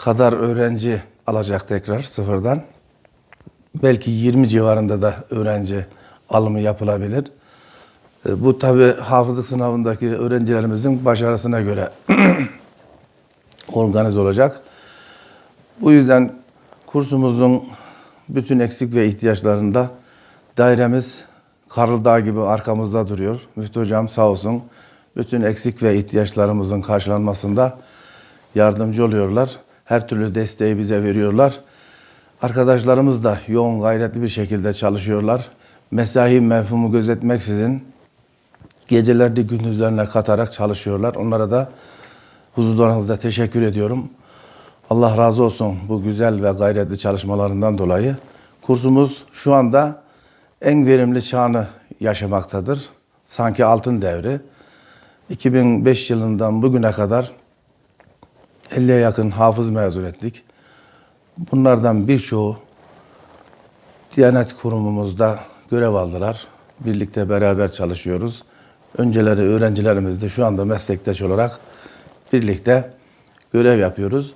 kadar öğrenci alacak tekrar sıfırdan. Belki 20 civarında da öğrenci alımı yapılabilir. E, Bu tabi hafızlık sınavındaki öğrencilerimizin başarısına göre organize olacak. Bu yüzden kursumuzun bütün eksik ve ihtiyaçlarında dairemiz Karlı Dağ gibi arkamızda duruyor. Müftü Hocam sağ olsun bütün eksik ve ihtiyaçlarımızın karşılanmasında yardımcı oluyorlar. Her türlü desteği bize veriyorlar. Arkadaşlarımız da yoğun gayretli bir şekilde çalışıyorlar. Mesai mefhumu gözetmeksizin geceleri gündüzlerine katarak çalışıyorlar. Onlara da huzurlarınızda teşekkür ediyorum. Allah razı olsun bu güzel ve gayretli çalışmalarından dolayı. Kursumuz şu anda en verimli çağını yaşamaktadır. Sanki altın devri. 2005 yılından bugüne kadar 50'ye yakın hafız mezun ettik. Bunlardan birçoğu Diyanet Kurumumuzda görev aldılar. Birlikte beraber çalışıyoruz. Önceleri öğrencilerimiz de şu anda meslektaş olarak birlikte görev yapıyoruz.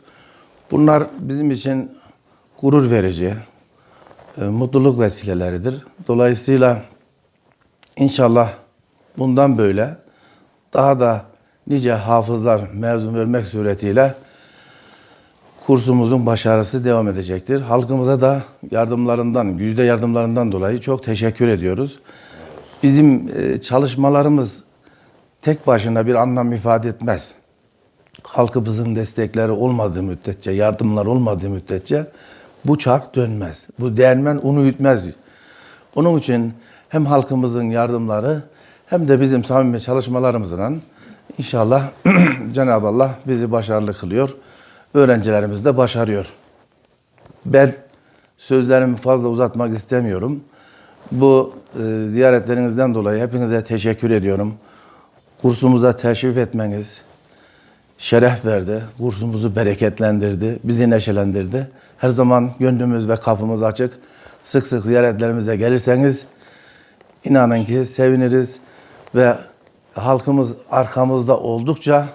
Bunlar bizim için gurur verici, e, mutluluk vesileleridir. Dolayısıyla inşallah bundan böyle daha da nice hafızlar mezun vermek suretiyle kursumuzun başarısı devam edecektir. Halkımıza da yardımlarından, yüzde yardımlarından dolayı çok teşekkür ediyoruz. Bizim e, çalışmalarımız tek başına bir anlam ifade etmez. Halkımızın destekleri olmadığı müddetçe, yardımlar olmadığı müddetçe bu çark dönmez. Bu değirmen unu yutmez. Onun için hem halkımızın yardımları hem de bizim samimi çalışmalarımızla inşallah Cenab-ı Allah bizi başarılı kılıyor. Öğrencilerimiz de başarıyor. Ben sözlerimi fazla uzatmak istemiyorum. Bu e, ziyaretlerinizden dolayı hepinize teşekkür ediyorum. Kursumuza teşrif etmeniz şeref verdi. Kursumuzu bereketlendirdi, bizi neşelendirdi. Her zaman gönlümüz ve kapımız açık. Sık sık ziyaretlerimize gelirseniz inanın ki seviniriz ve halkımız arkamızda oldukça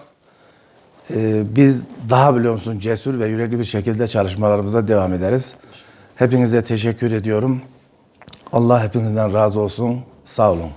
e, biz daha biliyor musun cesur ve yürekli bir şekilde çalışmalarımıza devam ederiz. Hepinize teşekkür ediyorum. Allah hepinizden razı olsun. Sağ olun.